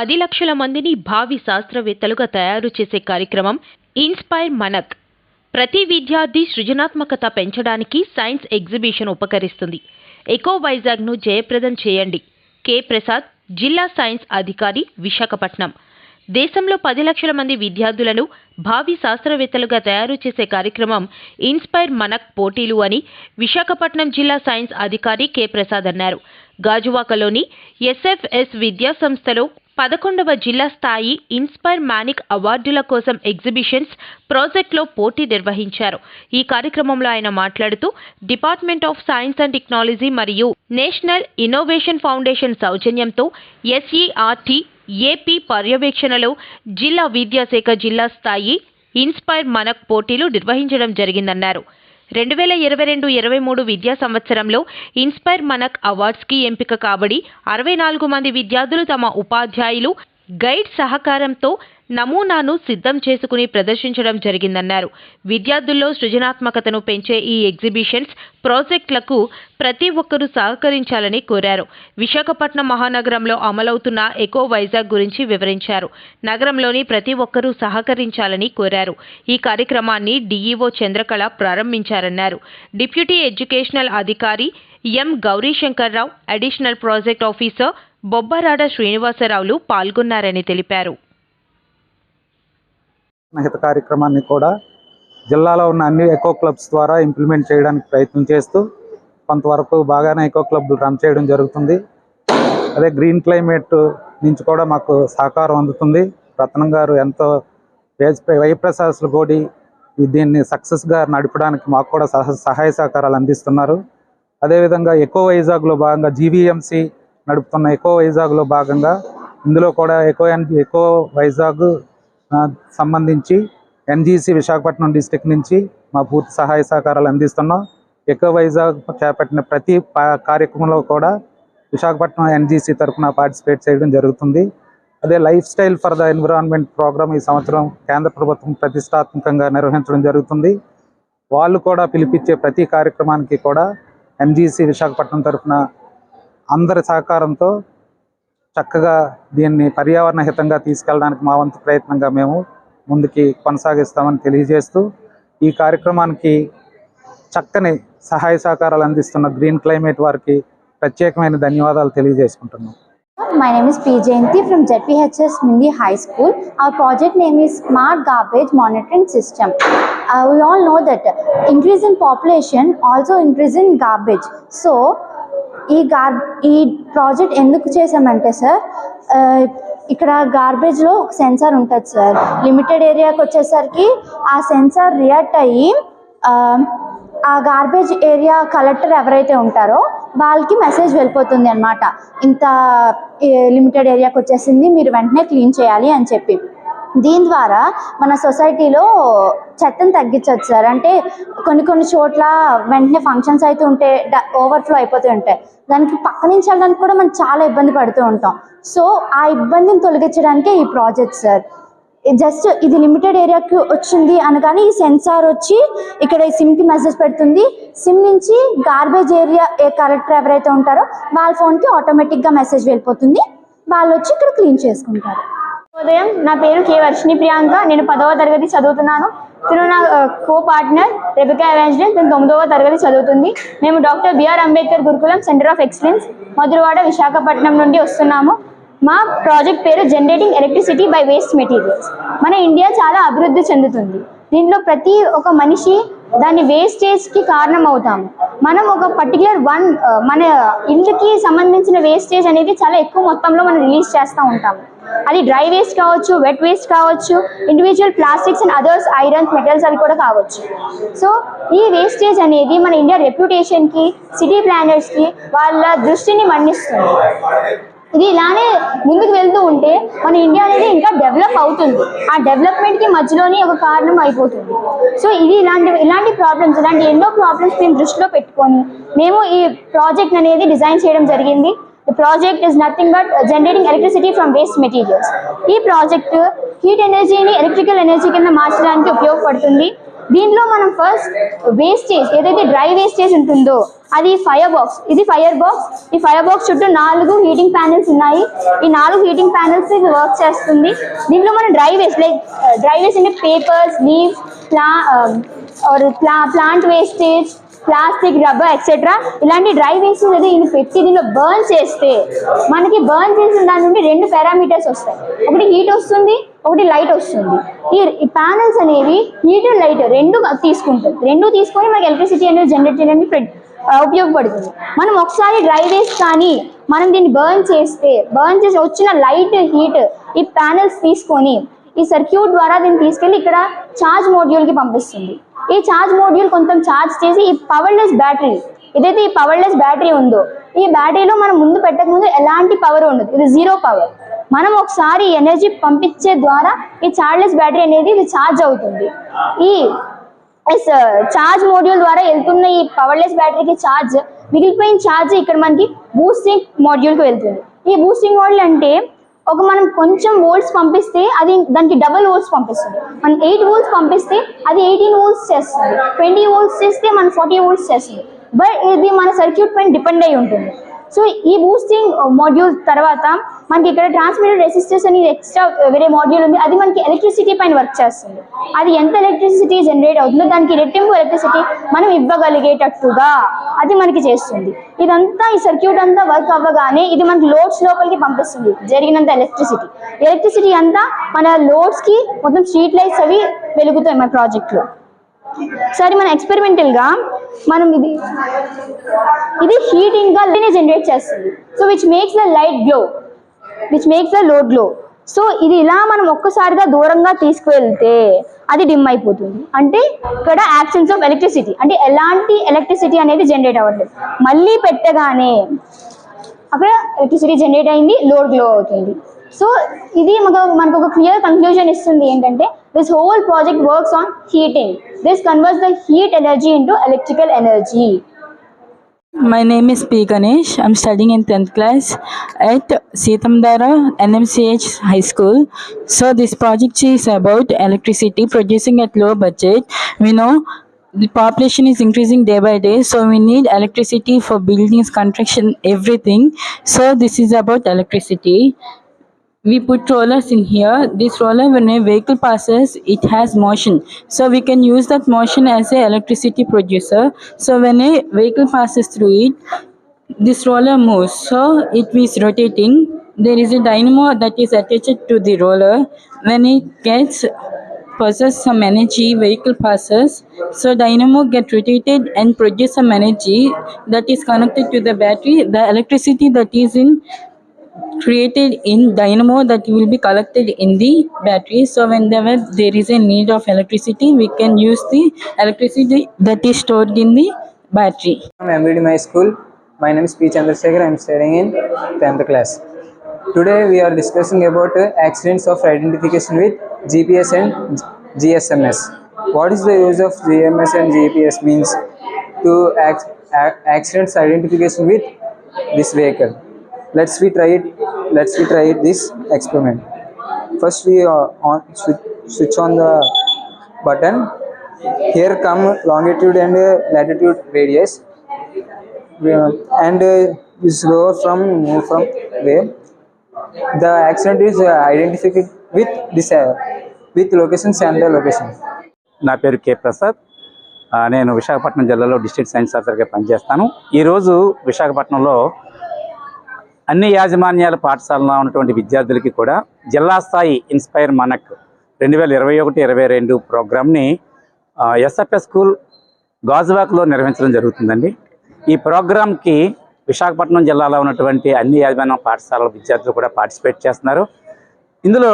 పది లక్షల మందిని భావి శాస్త్రవేత్తలుగా తయారు చేసే కార్యక్రమం ఇన్స్పైర్ మనక్. ప్రతి విద్యార్థి సృజనాత్మకత పెంచడానికి సైన్స్ ఎగ్జిబిషన్ ఉపకరిస్తుంది. ఎకో వైజాగ్ను జయప్రదం చేయండి. కె. ప్రసాద్ జిల్లా సైన్స్ అధికారి విశాఖపట్నం. దేశంలో పది లక్షల మంది విద్యార్థులను భావి శాస్త్రవేత్తలుగా తయారు చేసే కార్యక్రమం ఇన్స్పైర్ మనక్ పోటీలు అని విశాఖపట్నం జిల్లా సైన్స్ అధికారి కె. ప్రసాద్ అన్నారు. గాజువాకలోని ఎస్ఎఫ్ఎస్ విద్యా సంస్థలో పదకొండవ జిల్లా స్థాయి ఇన్స్పైర్ మానిక్ అవార్డుల కోసం ఎగ్జిబిషన్స్ ప్రాజెక్టులో పోటీ నిర్వహించారు. ఈ కార్యక్రమంలో ఆయన మాట్లాడుతూ department of science and technology మరియు నేషనల్ ఇన్నోవేషన్ ఫౌండేషన్ సౌజన్యంతో ఎస్ఈఆర్టీ ఏపీ పర్యవేక్షణలో జిల్లా విద్యాశాఖ జిల్లా స్థాయి ఇన్స్పైర్ మనక్ పోటీలు నిర్వహించడం జరిగిందన్నారు. రెండు వేల ఇరవై రెండు ఇరవై మూడు విద్యా సంవత్సరంలో ఇన్స్పైర్ మనక్ అవార్డ్స్కి ఎంపిక కాబడి అరవై నాలుగు మంది విద్యార్థులు తమ ఉపాధ్యాయులు గైడ్ సహకారంతో నమూనాను సిద్ధం చేసుకుని ప్రదర్శించడం జరిగిందన్నారు. విద్యార్థుల్లో సృజనాత్మకతను పెంచే ఈ ఎగ్జిబిషన్స్ ప్రాజెక్టులకు ప్రతి ఒక్కరూ సహకరించాలని కోరారు. విశాఖపట్నం మహానగరంలో అమలవుతున్న ఎకో వైజాగ్ గురించి వివరించారు. నగరంలోని ప్రతి ఒక్కరూ సహకరించాలని కోరారు. ఈ కార్యక్రమాన్ని డీఈఓ చంద్రకళ ప్రారంభించారన్నారు. డిప్యూటీ ఎడ్యుకేషనల్ అధికారి M Gourishankarrao additional project officer Bobbarada శ్రీనివాసరావులు పాల్గొన్నారని తెలిపారు. హిత కార్యక్రమాన్ని కూడా జిల్లాలో ఉన్న అన్ని ఎకో క్లబ్స్ ద్వారా ఇంప్లిమెంట్ చేయడానికి ప్రయత్నం చేస్తూ కొంతవరకు బాగానే ఎకో క్లబ్లు రన్ చేయడం జరుగుతుంది. అదే గ్రీన్ క్లైమేట్ నుంచి కూడా మాకు సహకారం అందుతుంది. రత్నం గారు ఎంతో వైప్రసాసులు కూడి దీన్ని సక్సెస్గా నడపడానికి మాకు కూడా సహ సహాయ సహకారాలు అందిస్తున్నారు. అదేవిధంగా ఎకో వైజాగ్లో భాగంగా జీవీఎంసీ నడుపుతున్న ఎకో వైజాగ్లో భాగంగా ఇందులో కూడా ఎకో ఎకో వైజాగ్ సంబంధించి ఎన్జీసీ విశాఖపట్నం డిస్టిక్ నుంచి మా పూర్తి సహాయ సహకారాలు అందిస్తున్నాం. ఎకో వైజాగ్ చేపట్టిన ప్రతి కార్యక్రమంలో కూడా విశాఖపట్నం ఎన్జీసీ తరఫున పార్టిసిపేట్ చేయడం జరుగుతుంది. అదే lifestyle for the environment programme ఈ సంవత్సరం కేంద్ర ప్రభుత్వం ప్రతిష్టాత్మకంగా నిర్వహించడం జరుగుతుంది. వాళ్ళు కూడా పిలిపించే ప్రతి కార్యక్రమానికి కూడా ఎన్జీసీ విశాఖపట్నం తరఫున అందరి సహకారంతో చక్కగా దీన్ని పర్యావరణ హితంగా తీసుకెళ్ళడానికి మా వంతు ప్రయత్నంగా మేము ముందుకి కొనసాగిస్తామని తెలియజేస్తూ ఈ కార్యక్రమానికి చక్కని సహాయ సహకారాలు అందిస్తున్న గ్రీన్ క్లైమేట్ వారికి ప్రత్యేకమైన ధన్యవాదాలు తెలియజేసుకుంటున్నాం. My name is P Jayanthi from JPHS Mindi high school our project name is smart garbage monitoring system we all know that increase in population also increase in garbage so ఈ గార్ ఈ project ఎందుకు చేసామంటే sir ఇక్కడ గార్బేజ్లో ఒక censor ఉంటుంది sir. Limited ఏరియాకి వచ్చేసరికి ఆ సెన్సార్ రియాక్ట్ అయ్యి ఆ, గార్బేజ్ ఏరియా కలెక్టర్ ఎవరైతే ఉంటారో వాళ్ళకి మెసేజ్ వెళ్ళిపోతుంది అనమాట ఇంత లిమిటెడ్ ఏరియాకి వచ్చేసింది మీరు వెంటనే క్లీన్ చేయాలి అని చెప్పి. దీని ద్వారా మన సొసైటీలో చెత్తను తగ్గించవచ్చు సార్. అంటే కొన్ని కొన్ని చోట్ల వెంటనే ఫంక్షన్స్ అయితే ఉంటే ఓవర్ఫ్లో అయిపోతూ ఉంటాయి. దానికి పక్క నుంచి వెళ్ళడానికి కూడా మనం చాలా ఇబ్బంది పడుతూ ఉంటాం. సో ఆ ఇబ్బందిని తొలగించడానికే ఈ ప్రాజెక్ట్ సార్. జస్ట్ ఇది లిమిటెడ్ ఏరియాకి వచ్చింది అనగానే ఈ సెన్సార్ వచ్చి ఇక్కడ ఈ సిమ్కి మెసేజ్ పెడుతుంది. సిమ్ నుంచి గార్బేజ్ ఏరియా ఏ కలెక్టర్ ఎవరైతే ఉంటారో వాళ్ళ ఫోన్కి ఆటోమేటిక్గా మెసేజ్ వెళ్ళిపోతుంది. వాళ్ళు వచ్చి ఇక్కడ క్లీన్ చేసుకుంటారు. ఉదయం నా పేరు కే వర్షిణి ప్రియాంక. నేను పదవ తరగతి చదువుతున్నాను. తను నా కో పార్ట్నర్ రెబికా ఎవాంజలిన్. తను తొమ్మిదవ తరగతి చదువుతుంది. మేము doctor BR Ambedkar Gurukulam centre of excellence Madhurawada Visakhapatnam నుండి వస్తున్నాము. మా ప్రాజెక్ట్ పేరు generating electricity by waste materials. మన ఇండియా చాలా అభివృద్ధి చెందుతుంది. దీంట్లో ప్రతి ఒక మనిషి దాని వేస్టేజ్కి కారణం అవుతాము మనం ఒక పర్టికులర్ వన్ మన ఇల్లుకి సంబంధించిన వేస్టేజ్ అనేది చాలా ఎక్కువ మొత్తంలో మనం రిలీజ్ చేస్తూ ఉంటాము. అది డ్రై వేస్ట్ కావచ్చు వెట్ వేస్ట్ కావచ్చు individual plastics and others irons metals అవి కూడా కావచ్చు. సో ఈ వేస్టేజ్ అనేది మన ఇండియా రెప్యుటేషన్కి సిటీ ప్లానర్స్కి వాళ్ళ దృష్టిని మన్నిస్తుంది. ఇది ఇలానే ముందుకు వెళ్తూ ఉంటే మన ఇండియా అనేది ఇంకా డెవలప్ అవుతుంది. ఆ డెవలప్మెంట్కి మధ్యలోనే ఒక కారణం అయిపోతుంది. సో ఇది ఇలాంటి ఇలాంటి ప్రాబ్లమ్స్ ఇలాంటి ఎన్నో ప్రాబ్లమ్స్ మేము దృష్టిలో పెట్టుకొని మేము ఈ ప్రాజెక్ట్ అనేది డిజైన్ చేయడం జరిగింది. The project is nothing but uh, generating electricity from waste materials ఈ ప్రాజెక్ట్ హీట్ ఎనర్జీని ఎలక్ట్రికల్ ఎనర్జీ కింద మార్చడానికి ఉపయోగపడుతుంది. దీంట్లో మనం ఫస్ట్ వేస్టేజ్ ఏదైతే డ్రై వేస్టేజ్ ఉంటుందో అది ఫైర్ బాక్స్ ఇది ఫైర్ బాక్స్ ఈ ఫైర్ బాక్స్ చుట్టూ నాలుగు హీటింగ్ ప్యానెల్స్ ఉన్నాయి. ఈ నాలుగు హీటింగ్ ప్యానెల్స్ ఇది వర్క్ చేస్తుంది. దీంట్లో మనం dry waste like dry waste అంటే పేపర్స్ లీవ్స్ ప్లా ఆర్ ప్లా plant wastage plastic rubber etcetera ఇలాంటి డ్రై వేస్టేజ్ అది ఇది పెట్టి దీనిలో బర్న్ చేస్తే మనకి బర్న్ చేసిన దాని నుండి రెండు పారామీటర్స్ వస్తాయి. ఒకటి హీట్ వస్తుంది ఒకటి లైట్ వస్తుంది. ఈ ప్యానల్స్ అనేవి హీట్ లైట్ రెండు తీసుకుంటుంది రెండు తీసుకొని మనకి ఎలక్ట్రిసిటీ అనేది జనరేట్ చేయడానికి ఉపయోగపడుతుంది. మనం ఒకసారి డ్రై వేస్ట్ కానీ మనం దీన్ని బర్న్ చేస్తే బర్న్ చేసి వచ్చిన లైట్ హీట్ ఈ ప్యానల్స్ తీసుకొని ఈ సర్క్యూట్ ద్వారా దీన్ని తీసుకెళ్ళి ఇక్కడ ఛార్జ్ మోడ్యూల్కి పంపిస్తుంది. ఈ ఛార్జ్ మోడ్యూల్ కొంచెం ఛార్జ్ చేసి ఈ పవర్లెస్ బ్యాటరీ ఏదైతే ఈ పవర్లెస్ బ్యాటరీ ఉందో ఈ బ్యాటరీలో మనం ముందు పెట్టకముందు ఎలాంటి పవర్ ఉండదు. ఇది జీరో పవర్ మనం ఒకసారి ఎనర్జీ పంపించే ద్వారా ఈ చార్జ్లెస్ బ్యాటరీ అనేది ఇది ఛార్జ్ అవుతుంది. ఈ చార్జ్ మోడ్యూల్ uh, ద్వారా వెళ్తున్న ఈ పవర్లెస్ బ్యాటరీకి ఛార్జ్ మిగిలిపోయిన ఛార్జ్ ఇక్కడ మనకి బూస్టింగ్ మోడ్యూల్కి వెళ్తుంది. ఈ బూస్టింగ్ మోడ్యూల్ అంటే ఒక మనం కొంచెం వోల్ట్స్ పంపిస్తే అది దానికి డబల్ వోల్ట్స్ పంపిస్తుంది. మనం ఎయిట్ వోల్ట్స్ పంపిస్తే అది ఎయిటీన్ వోల్ట్స్ చేస్తుంది. ట్వంటీ వోల్ట్స్ చేస్తే మనం ఫార్టీ వోల్ట్స్ చేస్తుంది. బట్ ఇది మన సర్క్యూట్ పైన డిపెండ్ అయి ఉంటుంది. సో ఈ బూస్టింగ్ మాడ్యూల్ uh, తర్వాత మనకి ఇక్కడ ట్రాన్స్మిటర్ రెసిస్టర్స్ అని ఎక్స్ట్రా uh, వేరే మాడ్యూల్ ఉంది. అది మనకి ఎలక్ట్రిసిటీ పైన వర్క్ చేస్తుంది. అది ఎంత ఎలక్ట్రిసిటీ జనరేట్ అవుతుందో దానికి రెట్టింపు ఎలక్ట్రిసిటీ మనం ఇవ్వగలిగేటట్టుగా అది మనకి చేస్తుంది. ఇదంతా ఈ సర్క్యూట్ అంతా వర్క్ అవ్వగానే ఇది మనకి లోడ్స్ లోపలికి పంపిస్తుంది. జరిగినంత ఎలక్ట్రిసిటీ ఎలక్ట్రిసిటీ అంతా మన లోడ్స్కి మొత్తం స్ట్రీట్ లైట్స్ అవి వెలుగుతాయి మన ప్రాజెక్ట్లో సరే మన ఎక్స్పెరిమెంటల్గా మనం ఇది ఇది హీటింగ్ లైట్ని జనరేట్ చేస్తుంది. So which makes the light glow which makes the load glow so ఇది ఇలా మనం ఒక్కసారిగా దూరంగా తీసుకువెళ్తే అది డిమ్ అయిపోతుంది. అంటే ఇక్కడ యాబ్సెన్స్ ఆఫ్ ఎలక్ట్రిసిటీ అంటే ఎలాంటి ఎలక్ట్రిసిటీ అనేది జనరేట్ అవ్వట్లేదు. మళ్ళీ పెట్టగానే అక్కడ ఎలక్ట్రిసిటీ జనరేట్ అయింది లోడ్ గ్లో అవుతుంది. సో ఇది మనకు మనకు ఒక క్లియర్ కన్క్లూజన్ ఇస్తుంది ఏంటంటే this whole project works on heating this converts the heat energy into electrical energy My name is P. Ganesh. I'm studying in 10th class at Sitamdara NMCH High School. So this project is about electricity producing at low budget. We know the population is increasing day by day, so we need electricity for buildings, construction, everything. So this is about electricity. we put rollers in here. This roller when a vehicle passes it has motion. So we can use that motion as a electricity producer. So when a vehicle passes through it this roller moves. So it is rotating. There is a dynamo that is attached to the roller. When it gets possess some energy vehicle passes. So dynamo get rotated and produce some energy that is connected to the battery the electricity that is in created in dynamo that will be collected in the battery so whenever there is a need of electricity we can use the electricity that is stored in the battery from MBD My School. My name is P. Chandrasekhar. I am studying in 10th class. Today we are discussing about accidents of identification with GPS and GSMS. What is the use of GMS and GPS means to ac- accidents identification with this vehicle. Let's we try it. Let's we try it this experiment. First we uh, on switch, switch on the button here come longitude and uh, latitude radius Uh, and uh, is lower from move from where the accident is uh, identified with this uh, with locations and the location నా పేరు కే ప్రసాద్ నేను విశాఖపట్నం జిల్లాలో district science ఆఫీసర్గా పనిచేస్తాను ఈరోజు విశాఖపట్నంలో అన్ని యాజమాన్యాల పాఠశాలలో ఉన్నటువంటి విద్యార్థులకి కూడా జిల్లా స్థాయి ఇన్స్పైర్ మనక్ రెండు వేల ఇరవై ఒకటి ఇరవై రెండు ప్రోగ్రామ్ని ఎస్ఎఫ్ఎస్ స్కూల్ గాజువాక్లో నిర్వహించడం జరుగుతుందండి. ఈ ప్రోగ్రామ్కి విశాఖపట్నం జిల్లాలో ఉన్నటువంటి అన్ని యాజమాన్య పాఠశాలల విద్యార్థులు కూడా పార్టిసిపేట్ చేస్తున్నారు. ఇందులో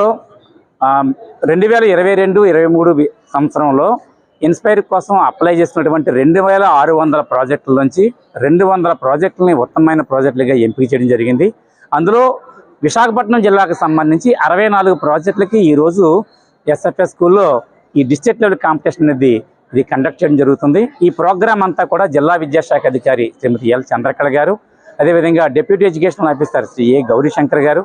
రెండు వేల ఇరవై రెండు ఇరవై మూడు సంవత్సరంలో ఇన్స్పైర్ కోసం అప్లై చేసినటువంటి రెండు వేల ఆరు వందల ప్రాజెక్టుల నుంచి రెండు వందల ప్రాజెక్టులని ఉత్తమమైన ప్రాజెక్టులుగా ఎంపిక చేయడం జరిగింది. అందులో విశాఖపట్నం జిల్లాకు సంబంధించి అరవై నాలుగు ప్రాజెక్టులకి ఈరోజు ఎస్ఎఫ్ఎస్ స్కూల్లో ఈ డిస్ట్రిక్ట్ లెవెల్ కాంపిటీషన్ అనేది ఇది కండక్ట్ చేయడం జరుగుతుంది. ఈ ప్రోగ్రామ్ అంతా కూడా జిల్లా విద్యాశాఖ అధికారి శ్రీమతి ఎల్ చంద్రకళ గారు అదేవిధంగా deputy educational officer Shri A Gaurishankar గారు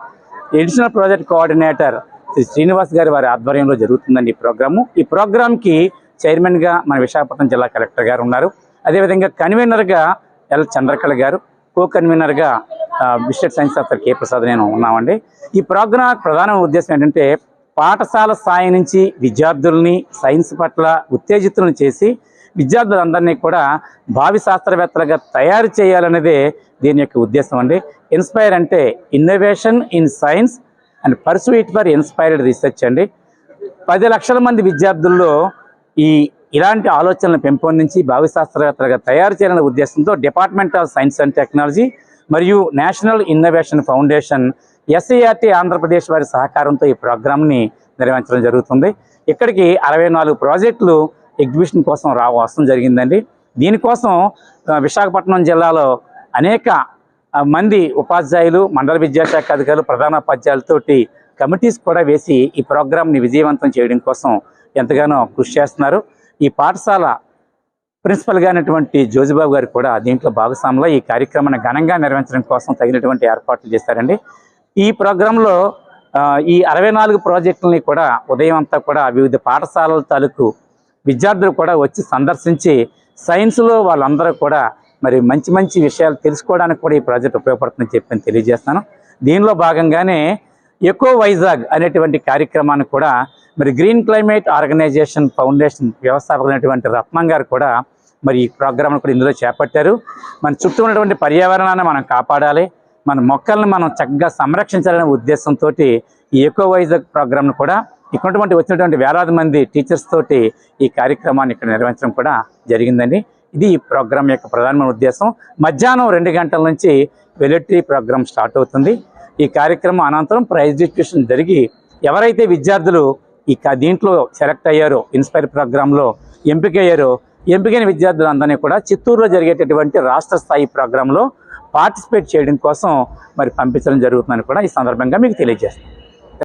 additional project coordinator Shri Srinivas గారి వారి ఆధ్వర్యంలో జరుగుతుందండి ఈ ప్రోగ్రాము. ఈ ప్రోగ్రామ్కి చైర్మన్గా మన విశాఖపట్నం జిల్లా కలెక్టర్ గారు ఉన్నారు. అదేవిధంగా కన్వీనర్గా ఎల్ చంద్రకళ గారు కో కన్వీనర్గా బిస్టెట్ సైన్స్ ఆఫర్ కే ప్రసాద్ నేను ఉన్నామండి. ఈ ప్రోగ్రాం ప్రధాన ఉద్దేశం ఏంటంటే పాఠశాల స్థాయి నుంచి విద్యార్థుల్ని సైన్స్ పట్ల ఉత్తేజితులను చేసి విద్యార్థులందరినీ కూడా భావి శాస్త్రవేత్తలుగా తయారు చేయాలనేదే దీని యొక్క ఉద్దేశం అండి. ఇన్స్పైర్ అంటే innovation in science and pursuit for inspired research అండి. పది లక్షల మంది విద్యార్థుల్లో ఈ ఇలాంటి ఆలోచనలను పెంపొందించి భావి శాస్త్రవేత్తలుగా తయారు చేయాలనే ఉద్దేశంతో department of science and technology మరియు national innovation foundation SERT Andhra Pradesh వారి సహకారంతో ఈ ప్రోగ్రామ్ని నిర్వహించడం జరుగుతుంది. ఇక్కడికి అరవై నాలుగు ప్రాజెక్టులు ఎగ్జిబిషన్ కోసం రా జరిగిందండి. దీనికోసం విశాఖపట్నం జిల్లాలో అనేక మంది ఉపాధ్యాయులు మండల విద్యాశాఖ అధికారులు ప్రధాన ఉపాధ్యాయులతోటి కమిటీస్ కూడా వేసి ఈ ప్రోగ్రామ్ని విజయవంతం చేయడం కోసం ఎంతగానో కృషి చేస్తున్నారు. ఈ పాఠశాల ప్రిన్సిపల్గా అయినటువంటి జోజిబాబు గారు కూడా దీంట్లో భాగస్వాములో ఈ కార్యక్రమాన్ని ఘనంగా నిర్వహించడం కోసం తగినటువంటి ఏర్పాట్లు చేశారండి. ఈ ప్రోగ్రాంలో ఈ అరవై నాలుగు ప్రాజెక్టులని కూడా ఉదయం అంతా కూడా వివిధ పాఠశాలల తాలూకు విద్యార్థులు కూడా వచ్చి సందర్శించి సైన్స్లో వాళ్ళందరూ కూడా మరి మంచి మంచి విషయాలు తెలుసుకోవడానికి కూడా ఈ ప్రాజెక్ట్ ఉపయోగపడుతుందని చెప్పి తెలియజేస్తాను దీనిలో భాగంగానే ఎకో వైజాగ్ అనేటువంటి కార్యక్రమాన్ని కూడా మరి గ్రీన్ క్లైమేట్ ఆర్గనైజేషన్ ఫౌండేషన్ వ్యవస్థాపకులైనటువంటి రత్నం గారు కూడా మరి ఈ ప్రోగ్రామ్ను కూడా ఇందులో చేపట్టారు. మన చుట్టూ ఉన్నటువంటి పర్యావరణాన్ని మనం కాపాడాలి. మన మొక్కల్ని మనం చక్కగా సంరక్షించాలనే ఉద్దేశంతో ఈ ఎకో వైజాగ్ ప్రోగ్రామ్ను కూడా ఇక్కడ వచ్చినటువంటి వేలాది మంది టీచర్స్ తోటి ఈ కార్యక్రమాన్ని ఇక్కడ నిర్వహించడం కూడా జరిగిందండి. ఇది ఈ ప్రోగ్రామ్ యొక్క ప్రధానమైన ఉద్దేశం. మధ్యాహ్నం రెండు గంటల నుంచి వెలెటరీ ప్రోగ్రామ్ స్టార్ట్ అవుతుంది. ఈ కార్యక్రమం అనంతరం ప్రైజ్ డిస్ట్రిబ్యూషన్ జరిగి ఎవరైతే విద్యార్థులు ఈ దీంట్లో సెలెక్ట్ అయ్యారో ఇన్స్పైర్ ప్రోగ్రాంలో ఎంపికయ్యారో ఎంపికైన విద్యార్థులందరినీ కూడా చిత్తూరులో జరిగేటటువంటి రాష్ట్ర స్థాయి ప్రోగ్రాంలో పార్టిసిపేట్ చేయడం కోసం మరి పంపించడం జరుగుతుందని కూడా ఈ సందర్భంగా మీకు తెలియజేస్తాను